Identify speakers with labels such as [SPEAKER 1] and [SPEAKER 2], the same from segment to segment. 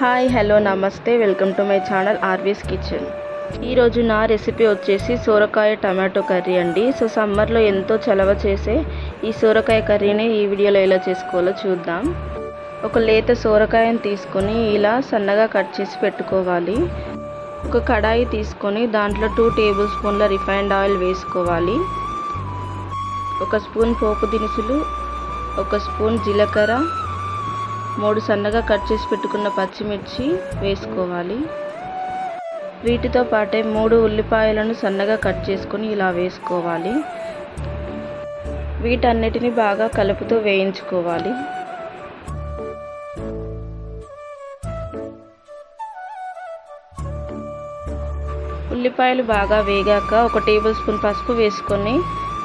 [SPEAKER 1] Hi hello నమస్తే welcome to my channel RV's kitchen. ఈరోజు నా రెసిపీ వచ్చేసి సోరకాయ టమాటో కర్రీ అండి. సో సమ్మర్లో ఎంతో చలవ చేసే ఈ సోరకాయ కర్రీని ఈ వీడియోలో ఎలా చేసుకోవాలో చూద్దాం. ఒక లేత సోరకాయను తీసుకొని ఇలా సన్నగా కట్ చేసి పెట్టుకోవాలి. ఒక కడాయి తీసుకొని దాంట్లో టూ టేబుల్ స్పూన్ల రిఫైన్డ్ ఆయిల్ వేసుకోవాలి. ఒక స్పూన్ పోపు దినుసులు ఒక స్పూన్ జీలకర్ర మూడు సన్నగా కట్ చేసి పెట్టుకున్న పచ్చిమిర్చి వేసుకోవాలి. వీటితో పాటే మూడు ఉల్లిపాయలను సన్నగా కట్ చేసుకొని ఇలా వేసుకోవాలి. వీటన్నిటిని బాగా కలుపుతూ వేయించుకోవాలి. ఉల్లిపాయలు బాగా వేగాక ఒక టేబుల్ స్పూన్ పసుపు వేసుకొని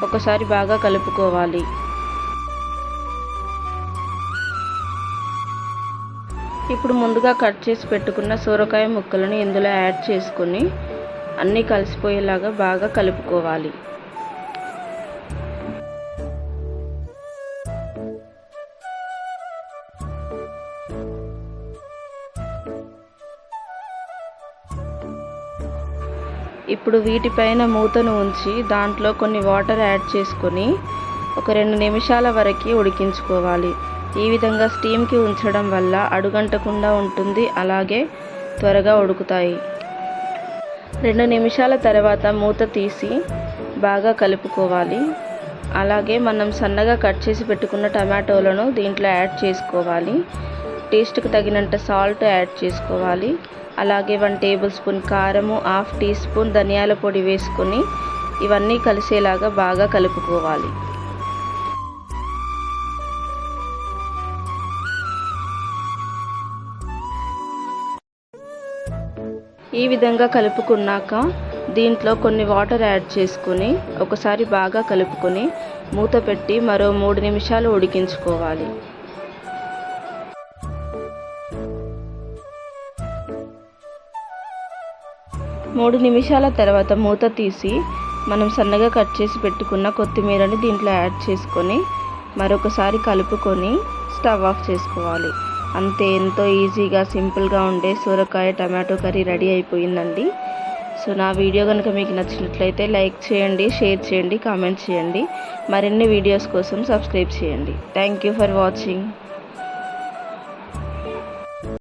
[SPEAKER 1] ఒకసారి బాగా కలుపుకోవాలి. ఇప్పుడు ముందుగా కట్ చేసి పెట్టుకున్న సొరకాయ ముక్కలను ఇందులో యాడ్ చేసుకొని అన్నీ కలిసిపోయేలాగా బాగా కలుపుకోవాలి. ఇప్పుడు వీటిపైన మూతను ఉంచి దాంట్లో కొన్ని వాటర్ యాడ్ చేసుకొని ఒక రెండు నిమిషాల వరకు ఉడికించుకోవాలి. ఈ విధంగా స్టీమ్కి ఉంచడం వల్ల అడుగంటకుండా ఉంటుంది అలాగే త్వరగా ఉడుకుతాయి. రెండు నిమిషాల తర్వాత మూత తీసి బాగా కలుపుకోవాలి. అలాగే మనం సన్నగా కట్ చేసి పెట్టుకున్న టమాటోలను దీంట్లో యాడ్ చేసుకోవాలి. టేస్ట్కి తగినంత సాల్ట్ యాడ్ చేసుకోవాలి. అలాగే వన్ టేబుల్ స్పూన్ కారము హాఫ్ టీ స్పూన్ ధనియాల పొడి వేసుకొని ఇవన్నీ కలిసేలాగా బాగా కలుపుకోవాలి. ఈ విధంగా కలుపుకున్నాక దీంట్లో కొన్ని వాటర్ యాడ్ చేసుకొని ఒకసారి బాగా కలుపుకొని మూత పెట్టి మరో మూడు నిమిషాలు ఉడికించుకోవాలి. మూడు నిమిషాల తర్వాత మూత తీసి మనం సన్నగా కట్ చేసి పెట్టుకున్న కొత్తిమీరని దీంట్లో యాడ్ చేసుకొని మరొకసారి కలుపుకొని స్టవ్ ఆఫ్ చేసుకోవాలి. అంతే ఎంతో ఈజీగా సింపుల్గా ఉండే సొరకాయ టమాటో కర్రీ రెడీ అయిపోయిందండి. సో నా వీడియో కనుక మీకు నచ్చినట్లయితే లైక్ చేయండి షేర్ చేయండి కామెంట్ చేయండి. మరిన్ని వీడియోస్ కోసం సబ్స్క్రైబ్ చేయండి. Thank you for watching.